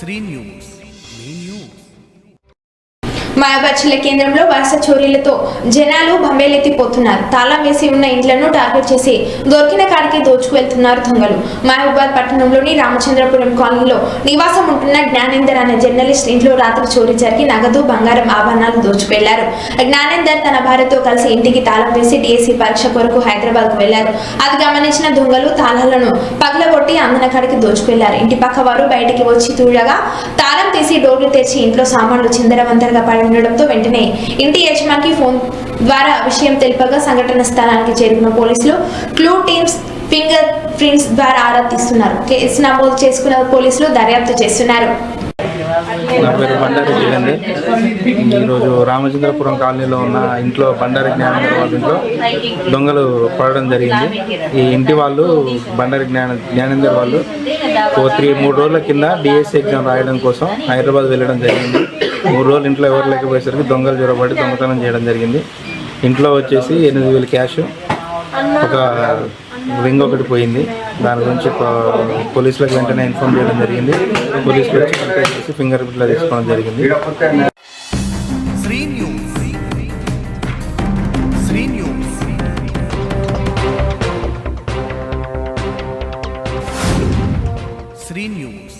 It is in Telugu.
శ్రీ న్యూస్ మీ న్యూస్ మాయాబచ్చల కేంద్రంలో వలస చోరీలతో జనాలు బమ్మేలెత్తిపోతున్నారు తాళం వేసి ఉన్న ఇండ్లను టార్గెట్ చేసి దొరికిన కాడికి దోచుకు వెళ్తున్నారు దొంగలు. మహబూబాద్ పట్టణంలోని రామచంద్రపురం కాలనీలో నివాసం ఉంటున్న జ్ఞానేందర్ అనే జర్నలిస్ట్ ఇంట్లో రాత్రి చోరీ జరిగి నగదు బంగారం ఆభరణాలు దోచుకెళ్ళారు జ్ఞానేందర్ తన భార్యతో కలిసి ఇంటికి తాళం వేసి డిఎస్సి పరీక్ష కొరకు హైదరాబాద్కు వెళ్ళారు. అది గమనించిన దొంగలు తాళాలను పగలగొట్టి అందన కాడికి దోచుకెళ్ళారు ఇంటి పక్క వారు బయటికి వచ్చి తూడగా తాళం తీసి డోర్లు తెరిచి ఇంట్లో సామాన్లు చిందరవందరగా పడిన ఉండడంతో వెంటనే ఇంటి యజమానికి ఫోన్ ద్వారా విషయం తెలిపగా సంఘటన స్థలానికి చేరుకున్న పోలీసులు క్లూ టీమ్స్ ఫింగర్ ప్రింట్స్ ద్వారా ఆరా తీస్తున్నారు కేసు నమోదు చేసుకున్న పోలీసులు దర్యాప్తు చేస్తున్నారు. నా పేరు బండారి జగండి. ఈరోజు రామచంద్రపురం కాలనీలో ఉన్న ఇంట్లో బండారి జ్ఞానేంద్ర వాళ్ళ ఇంట్లో దొంగలు పడడం జరిగింది. ఈ ఇంటి వాళ్ళు బండారి జ్ఞాన జ్ఞానేందర్ వాళ్ళు ఓ త్రీ మూడు రోజుల కింద డిఎస్సి ఎగ్జామ్ రాయడం కోసం హైదరాబాద్ వెళ్ళడం జరిగింది. మూడు రోజులు ఇంట్లో ఎవరు లేకపోయేసరికి దొంగలు జ్వరపడి దొంగతనం చేయడం జరిగింది. ఇంట్లో వచ్చేసి ఎనిమిది వేలు క్యాష్ ఒక వింగ్ ఒకటి పోయింది. దాని గురించి పోలీసులకు వెంటనే ఇన్ఫార్మ్ చేయడం జరిగింది. పోలీసులు వచ్చి ఫింగర్ ప్రింట్లో తీసుకోవడం జరిగింది. శ్రీ న్యూస్.